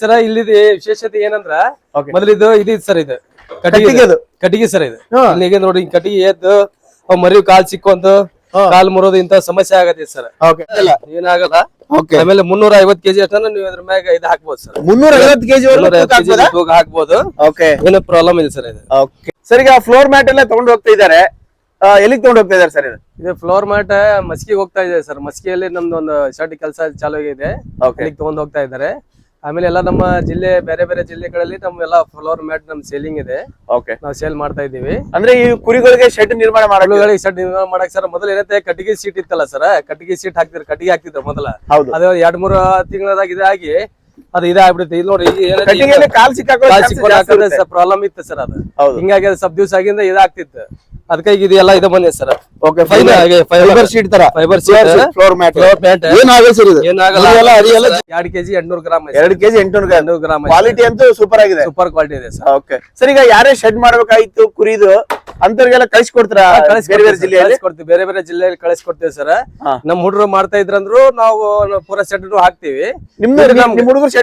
ಸರ ಇಲ್ಲಿ ವಿಶೇಷತೆ ಏನಂದ್ರ ಮೊದಲ ಇದು ಇದು ಸರ್ ಇದು. ಕಟ್ಟಿಗೆ? ಕಟ್ಟಿಗೆ ಸರ್ ಇದು. ಇಲ್ಲಿಗೆ ನೋಡಿ ಕಟ್ಟಿಗೆ ಎದ್ದು ಮರಿ ಕಾಲ್ ಸಿಕ್ಕೊಂದು ಹಾ. ಕಾಲ್ ಮುರೋದು ಇಂತ ಸಮಸ್ಯೆ ಆಗತ್ತೆ ಸರ್. ಏನಾಗಲ್ಲ. ಆಮೇಲೆ ಮುನ್ನೂರ ಐವತ್ ಕೆಜಿ ಅಷ್ಟನ್ನ ನೀವು ಅದ್ರ ಮ್ಯಾಗ ಇದು ಹಾಕ್ಬೋದು ಸರ್. ಮುನ್ನೂರ ಐವತ್ತು ಕೆಜಿ ಹಾಕ್ಬೋದು. ಓಕೆ ಏನು ಪ್ರಾಬ್ಲಮ್ ಇಲ್ಲ ಸರ್ ಇದು. ಸರ್ ಈಗ ಫ್ಲೋರ್ ಮ್ಯಾಟ್ ಎಲ್ಲ ತಗೊಂಡು ಹೋಗ್ತಾ ಇದಾರೆ ಎಲ್ಲಿಗೆ ತಗೊಂಡು ಹೋಗ್ತಾ ಇದ್ದಾರೆ ಸರ್ ಇದು? ಇದು ಫ್ಲೋರ್ ಮ್ಯಾಟ್ ಮಸ್ಕಿಗೆ ಹೋಗ್ತಾ ಇದೆ ಸರ್. ಮಸ್ಕಿಯಲ್ಲಿ ನಮ್ದು ಒಂದು ಶರ್ಟ್ ಕೆಲಸ ಚಾಲು ಆಗಿದೆ. ತಗೊಂಡ್ ಹೋಗ್ತಾ ಇದ್ದಾರೆ. ಆಮೇಲೆ ಎಲ್ಲ ನಮ್ಮ ಜಿಲ್ಲೆ ಬೇರೆ ಬೇರೆ ಜಿಲ್ಲೆಗಳಲ್ಲಿ ನಮ್ಮೆಲ್ಲ ಫ್ಲೋರ್ ಮ್ಯಾಟ್ ನಮ್ ಸೇಲಿಂಗ್ ಇದೆ. ಓಕೆ ನಾವು ಸೇಲ್ ಮಾಡ್ತಾ ಇದೀವಿ ಅಂದ್ರೆ ಈ ಕುರಿಗಳಿಗೆ ಶೆಡ್ ನಿರ್ಮಾಣ ಮಾಡಲು ಹಳ್ಳಿಗಳಿಗೆ ಶೆಡ್ ನಿರ್ಮಾಣ ಮಾಡಕ್ ಸರ್ ಮೊದಲು ಏನೈತೆ ಕಟ್ಟಿಗೆ ಸೀಟ್ ಇತ್ತಲ್ಲ ಸರ್ ಕಟ್ಟಿಗೆ ಸೀಟ್ ಹಾಕ್ತಿದ್ರು ಕಟ್ಟಿಗೆ ಹಾಕ್ತಿದ್ರು ಮೊದಲ. ಅದೇ ಎರಡ್ ಮೂರು ತಿಂಗಳದಾಗ ಇದಾಗಿ ಅದು ಇದಾಗ್ಬಿಡುತ್ತೆ ಇಲ್ಲಿ ನೋಡಿ ಕಾಲ್ ಪ್ರಾಬ್ಲಮ್ ಇತ್ತು ಸರ್ ಅದು. ಹಿಂಗಾಗಿ ಅದು ಸ್ವಲ್ಪ ದಿವಸ ಆಗಿಂದ ಇದಾಗ್ತಿತ್ತು. ಅದಕ್ಕೆ ಈಗ ಇದೆಲ್ಲ ಇದು ಬಂದಿದೆ sir. Okay fibre fibre sheet ತರ. Fibre floor mat floor mat ಏನಾಗಲ್ಲ ಸರ್ ಇದು? ಏನಾಗಲ್ಲ. ಅರಿಯಲ್ಲ, ಅರಿಯಲ್ಲ. ಎರಡ್ ಕೆಜಿ ಎಂಟ್ನೂರು ಗ್ರಾಮ್ 2 ಕೆಜಿ ಎಂಟುನೂರು ಎಂಟ್ನೂರು ಗ್ರಾಮ್ ಕ್ವಾಲಿಟಿ ಅಂತೂ ಸೂಪರ್ ಆಗಿದೆ. ಸೂಪರ್ ಕ್ವಾಲಿಟಿ ಇದೆ ಸರ್. ಓಕೆ ಸರ್ ಈಗ ಯಾರೇ ಶೆಡ್ ಮಾಡಬೇಕಾಗಿತ್ತು ಕುರಿದು ಅಂತವ್ರಿಗೆಲ್ಲ ಕಳಿಸ್ಕೊಡ್ತೀರಾ ಬೇರೆ ಬೇರೆ ಜಿಲ್ಲೆಯಲ್ಲಿ? ಕೊಡ್ತೀವಿ ಬೇರೆ ಬೇರೆ ಜಿಲ್ಲೆಯಲ್ಲಿ ಕಳಿಸ್ಕೊಡ್ತೀವಿ ಸರ್. ನಮ್ ಹುಡುಗರು ಮಾಡ್ತಾ ಇದ್ರಂದ್ರು ನಾವು ಪೂರಾ ಸೆಟ್ ಹಾಕ್ತಿವಿ. ನಮ್-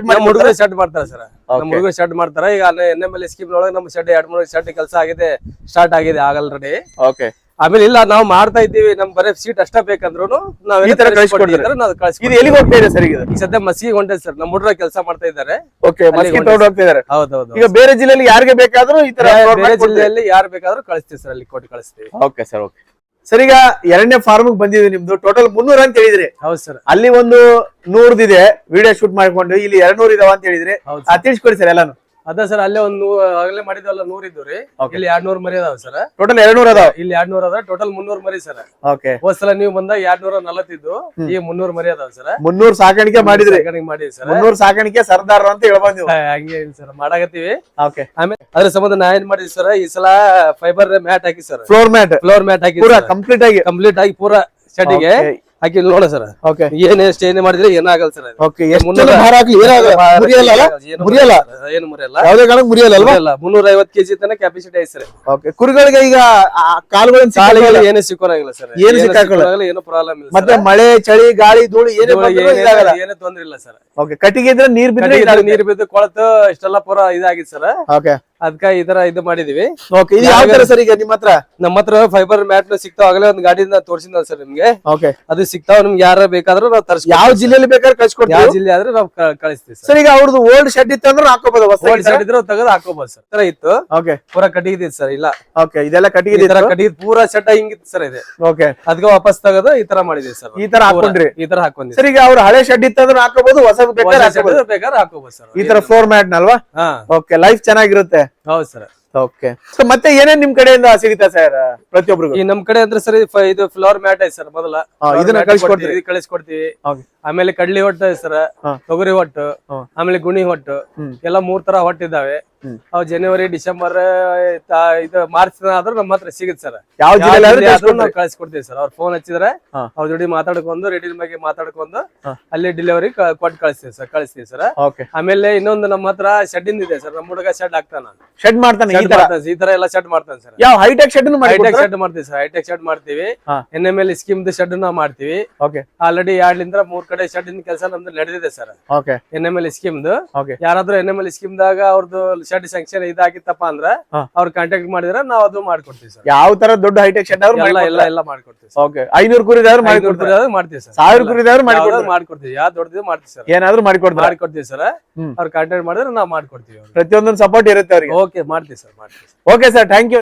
ನಿಮ್ ಹುಡುಗರು ಮಾಡಿ ಶೆಡ್ ಮಾಡ್ತಾರೆ? ಸರ್. Okay. ಹುಡುಗರು ಶೆಡ್ ಮಾಡ್ತಾರೆ. ಈಗ ಎನ್ ಎಂ ಎಲ್ ಸ್ಕೀಮ್ ಒಳಗೆ ನಮ್ ಶೆಡ್ ಎರಡ್ ಮೂರು ಶೆಡ್ ಕೆಲಸ ಆಗಿದೆ ಸ್ಟಾರ್ಟ್ ಆಗಿದೆ ಆಗಲ್ರೆಡಿ. ಓಕೆ ಆಮೇಲೆ ಇಲ್ಲ ನಾವು ಮಾಡ್ತಾ ಇದ್ದೀವಿ ನಮ್ ಬರೀ ಸೀಟ್ ಅಷ್ಟೇ ಬೇಕಂದ್ರು ನಾವ್ ಈ ತರ ಕಳಿಸ್ಕೊಡ್ತೀರಾ? ನಾವು ಇದು ಎಲ್ಲಿಗೆ ಹೋಗ್ತಾ ಇದೆ ಸರ್ ಈಗ? ಈಗ ಸದ್ಯ ಮಸಿಗೆ ಹೊಂಟೈತೆ ಸರ್ ನಮ್ಮ ಹುಡುಗರ ಕೆಲಸ ಮಾಡ್ತಾ ಇದ್ದಾರೆ. ಓಕೆ ಮಸ್ಕಿ ತಗೊಂಡು ಹೋಗ್ತಾ ಇದಾರೆ ಹೌದೌದು. ಈಗ ಬೇರೆ ಜಿಲ್ಲೆಯಲ್ಲಿ ಯಾರಿಗೆ ಬೇಕಾದ್ರೂ ಈ ತರ ಬೇರೆ ಜಿಲ್ಲೆಯಲ್ಲಿ ಯಾರು ಬೇಕಾದ್ರೂ ಕಳಿಸ್ತೀವಿ ಸರ್ ಅಲ್ಲಿ ಕೊಟ್ಟು ಕಳಿಸ್ತೀವಿ. ಓಕೆ ಸರ್ ಓಕೆ ಸರ್ ಈಗ ಎರಡನೇ ಫಾರ್ಮ್ ಬಂದಿದೆ ನಿಮ್ದು. ಟೋಟಲ್ ಮುನ್ನೂರ ಅಂತ ಹೇಳಿದ್ರಿ. ಹೌದು ಸರ್ ಅಲ್ಲಿ ಒಂದು ನೂರದಿದೆ. ವಿಡಿಯೋ ಶೂಟ್ ಮಾಡ್ಕೊಂಡು ಇಲ್ಲಿ ಎರಡ್ ನೂರ್ ಇದಾವ ಅಂತ ಹೇಳಿದ್ರಿ. ತಿಳಿಸ್ಕೊಡಿ ಸರ್ ಎಲ್ಲಾನು. ಅದ ಸರ್ ಅಲ್ಲೇ ಒಂದು ಆಗ್ಲೇ ಮಾಡಿದ್ವಲ್ಲ ನೂರ್ ಇದ್ದು ರೀ. ಇಲ್ಲಿ ಎರಡ್ ನೂರ್ ಮರಿ ಅದಾವ ಸರ್. ಟೋಟಲ್ ಎರಡ್ ನೂರ್ ಅದಾವ? ಇಲ್ಲಿ ಎರಡ್ ನೂರ್ ಅದ ಟೋಟಲ್ ಮುನ್ನೂರ್ ಮರಿ ಸರ್. ಓಕೆ ಹೋದ್ಸಲ ನೀವು ಬಂದಾಗ ಎರಡ್ ನೂರ ನಲವತ್ತಿದ್ದು ಈ ಮುನ್ನೂರ್ ಮರಿ ಅದಾವ ಸರ್. ಮುನ್ನೂರ್ ಸಾಕಾಣಿಕೆ ಮಾಡಿದ್ರಿ. ಮಾಡಿದ್ವಿ ಸರ್. ಮುನ್ನೂರ್ ಸಾಕಾಣಿಕೆ ಸರ್ದಾರ್ ಅಂತ ಹೇಳ್ಬಂದಿವಿ ಹಂಗೆ ಸರ್ ಮಾಡಾಕತ್ತೀವಿ. ಓಕೆ ಆಮೇಲೆ ಅದ್ರ ಸಂಬಂಧ ನಾ ಏನ್ ಮಾಡಿದ್ವಿ ಸರ್ ಈ ಸಲ ಫೈಬರ್ ಮ್ಯಾಟ್ ಹಾಕಿ sir. Floor mat. Floor mat ಹಾಕಿ ಪೂರಾ ಕಂಪ್ಲೀಟ್ ಆಗಿ. ಕಂಪ್ಲೀಟ್ ಆಗಿ ಪೂರಾ ಶೆಡ್ಗೆ ಹಾಕಿ ನೋಡ ಸರ್. ಓಕೆ ಏನ್ ಎಷ್ಟು ಏನೇ ಮಾಡಿದ್ರೆ ಏನಾಗಲ್ಲ ಸರ್ ಓಕೆ ಭಾರ ಏನಾಗಲ್ಲ? ಮುರಿಯಲ್ಲ ಮುರಿಯಲ್ಲ? ಏನು ಮುರಿಯಲ್ಲ. ಯಾವ್ದೇ ಕಾರಣಕ್ಕೆ ಮುರಿಯಲ್ಲ ಅಲ್ವಾ? ಮುನ್ನೂರ ಐವತ್ ಕೆಜಿ ತನಕ ಕೆಪಾಸಿಟಿ ಐತೆ ಸರ್. ಓಕೆ ಕುರಿಗಳಿಗೆ ಈಗ ಆ ಕಾಲುಗಳಿಂದ ಏನೇ ಸಿಕ್ಕೋರಂಗಿಲ್ಲ ಸರ್. ಏನು ಸಿಕ್ಕಾಕೊಳ್ಳಲ್ಲ. ಏನು ಪ್ರಾಬ್ಲಮ್ ಇಲ್ಲ ಮತ್ತೆ ಮಳೆ ಚಳಿ ಗಾಳಿ ಧೂಳು ಏನೇ ಇದಾಗಲ್ಲ? ಏನು ತೊಂದ್ರೆ ಇಲ್ಲ ಸರ್. ಓಕೆ ಕಟ್ಟಿಗೆ ಇದ್ರೆ ನೀರ್ ಬಿದ್ರೆ ನೀರ್ ಬಿದ್ದು ಕೊಳತು ಇಷ್ಟೆಲ್ಲ ಪೂರ ಇದಾಗಿತ್ತು ಸರ್. ಓಕೆ ಅದಕ್ಕ ಈ ತರ ಇದು ಮಾಡಿದೀವಿ. ಓಕೆ ಇದು ಯಾವ ತರ ಸರ್ ಈಗ ನಿಮ್ಮ ಹತ್ರ? ನಮ್ಮ ಹತ್ರ ಫೈಬರ್ ಮ್ಯಾಟ್ ಸಿಗ್ತಾವ ಆಗಲೇ ಒಂದ್ ಗಾಡಿಯಿಂದ ತೋರಿಸಿದ ಸರ್ ನಿಮ್ಗೆ. ಓಕೆ ಅದು ಸಿಗ್ತಾವ ನಿಮ್ಗೆ ಯಾರ ಬೇಕಾದ್ರೂ ನಾವು ತರ್ಸ್ ಯಾವ ಜಿಲ್ಲೆಯಲ್ಲಿ ಬೇಕಾದ್ರೆ ಯಾವ ಕಳ್ಸಿಕೊಡ್ತೀವಿ ಜಿಲ್ಲೆ ಆದ್ರೆ ನಾವು ಕಳಿಸ್ತೀವಿ ಸರ್. ಸರ್ ಈಗ ಅವ್ರದ್ದು ಓಲ್ಡ್ ಶೆಡ್ ಇತ್ತು ಅಂದ್ರೆ ಹಾಕೋಬಹುದು ಓಲ್ಡ್ ಶೆಡ್ ಇದ್ರೆ ತೆಗೆದು ಹಾಕೋಬಹುದು ಸರ್. ತರ ಇತ್ತು. ಓಕೆ ಪೂರಾ ಕಟ್ಟಿಗೆ ಸರ್ ಇಲ್ಲ. ಓಕೆ ಇದೆಲ್ಲ ಕಟ್ಟಿಗೆ ಈ ತರ ಕಟ್ಟಿಗೆ ಪೂರಾ ಶೆಡ್ ಹಿಂಗಿತ್ತು ಸರ್ ಇದೆ. ಓಕೆ ಅದಕ್ಕೆ ವಾಪಸ್ ತೆಗೆದು ಈ ತರ ಮಾಡಿದೀವಿ ಸರ್. ಈ ತರ ಹಾಕೊಂಡ್ರಿ? ಈ ತರ ಹಾಕೊಂಡ್ರಿ ಸರ್ ಈಗ ಅವ್ರ ಹಳೆ ಶೆಡ್ ಇತ್ತು ಅಂದ್ರೆ ಹಾಕೋಬಹುದು ಹೊಸ ಬೇಕಾದ್ರೆ ಹಾಕೋಬಹುದು ಸರ್. ಈ ತರ ಫ್ಲೋರ್ ಮ್ಯಾಟ್ ನಲ್ವಾ? ಹಾ. ಓಕೆ ಲೈಫ್ ಚೆನ್ನಾಗಿರುತ್ತೆ. ಹೌದು ಸರ್. ಓಕೆ ಸೊ ಮತ್ತೆ ಏನೇನ್ ನಿಮ್ ಕಡೆಯಿಂದ ಸಿಗುತ್ತಾ ಸರ್ ಪ್ರತಿಯೊಬ್ಬರಿಗೂ ಈ ನಮ್ ಕಡೆ ಅಂದ್ರೆ ಸರ್ ಇದು ಫ್ಲವರ್ ಮ್ಯಾಟ್ ಐತೆ ಸರ್ ಮೊದಲ. ಇದನ್ನ ಕಳಿಸ್ಕೊಡ್ತೀವಿ ಕಳಿಸ್ಕೊಡ್ತೀರಿ? ಕಳಿಸ್ಕೊಡ್ತೀವಿ. ಆಮೇಲೆ ಕಡ್ಲಿ ಹೊಟ್ಟು ಐತೆ ಸರ್ ತೊಗರಿ ಹೊಟ್ಟು ಆಮೇಲೆ ಗುಣಿ ಹೊಟ್ಟು ಎಲ್ಲಾ ಮೂರ್ ತರ ಹೊಟ್ಟಿದ್ದಾವೆ. ಅವು ಜನವರಿ ಡಿಸೆಂಬರ್ ಇದು ಮಾರ್ಚ್ ಆದ್ರೂ ನಮ್ಮ ಹತ್ರ ಸಿಗುತ್ತೆ ಸರ್ ಯಾವ ಜಿಲ್ಲೆ ಆದ್ರೂ ನಾವು ಕಳಿಸ್ಕೊಡ್ತೀವಿ ಸರ್ ಅವ್ರ ಫೋನ್ ಹಚ್ಚಿದ್ರೆ. ಅವ್ರ ಜೋಡಿ ಮಾತಾಡ್ಕೊಂಡು ರೆಡಿ ಬಗ್ಗೆ ಮಾತಾಡ್ಕೊಂಡು. ಅಲ್ಲಿ ಡೆಲಿವರಿ ಕೊಟ್ಟು ಕಳಿಸ್ತೀವಿ ಸರ್ ಕಳಿಸ್ತೀವಿ ಸರ್ ಆಮೇಲೆ ಇನ್ನೊಂದು ನಮ್ಮ ಹತ್ರ ಶೆಡ್ ಇದೆ ಸರ್ ನಮ್ಮ ಹುಡುಗ ಶೆಡ್ ಹಾಕ್ತಾನ. ಶೆಡ್ ಮಾಡ್ತಾನೆ ಈ ತರ? ಎಲ್ಲ ಶೆಡ್ ಮಾಡ್ತಾನೆ ಸರ್ ಯಾವ hi tech shed hi tech shed ಮಾಡ್ತೀವಿ ಸರ್ ಹೈಟೆಕ್ ಶೆಡ್ ಮಾಡ್ತೀವಿ. N M L scheme shed ನಾವು ಮಾಡ್ತೀವಿ. ಆಲ್ರೆಡಿ ಎರಡ್ಲಿಂದ ಮೂರ್ ಕಡೆ ಶೆಡ್ ಕೆಲಸ ನಮ್ದು ನಡೆದಿದೆ sir N M L scheme ಯಾರಾದ್ರೂ ಎನ್ ಎಂ ಎಲ್ ಸ್ಕೀಮ್ ದಾಗ ಅವ್ರದ್ದು ಶೆಡ್ ಸ್ಯಾಂಕ್ಷನ್ ಇದಾಗಿತ್ತಪ್ಪ ಅಂದ್ರ. ಅವ್ರ ಕಾಂಟ್ಯಾಕ್ಟ್ ಮಾಡಿದ್ರೆ ನಾವು ಅದು ಮಾಡ್ಕೊಡ್ತೀವಿ ಸರ್ ಯಾವ ತರ ದೊಡ್ಡ ಹೈಟೆಕ್ ಶೆಡ್ ಅವ್ರು ಎಲ್ಲ ಎಲ್ಲ ಎಲ್ಲ ಮಾಡ್ಕೊಡ್ತೀವಿ ಸರ್ ಓಕೆ ಐನೂರು ಕುರಿದಾದ್ರು ಮಾಡಿ ಐನೂರು ಕೊಡ್ತಾರೆ ಮಾಡ್ತೀವಿ ಸರ್ ಸಾವಿರ ಕುರಿದಾದ್ರು ಮಾಡಿ ಯಾವ್ದಾದ್ರು ಮಾಡ್ಕೊಡ್ತೀವಿ. ಯಾವ ದೊಡ್ಡದು ಮಾಡ್ತೀವಿ ಸರ್ ಏನಾದ್ರು ಮಾಡಿ ಮಾಡ್ಕೊಡ್ತೀವಿ ಸರ್. ಅವ್ರ ಕಾಂಟ್ಯಾಕ್ಟ್ ಮಾಡಿದ್ರೆ ನಾವು ಮಾಡ್ಕೊಡ್ತೀವಿ ಪ್ರತಿಯೊಂದೊಂದು ಸಪೋರ್ಟ್ ಇರುತ್ತೆ ಅವ್ರಿಗೆ. ಓಕೆ ಮಾಡ್ತೀವಿ ಸರ್ ಮಾಡ್ತೀವಿ ಓಕೆ ಸರ್ ಥ್ಯಾಂಕ್ ಯು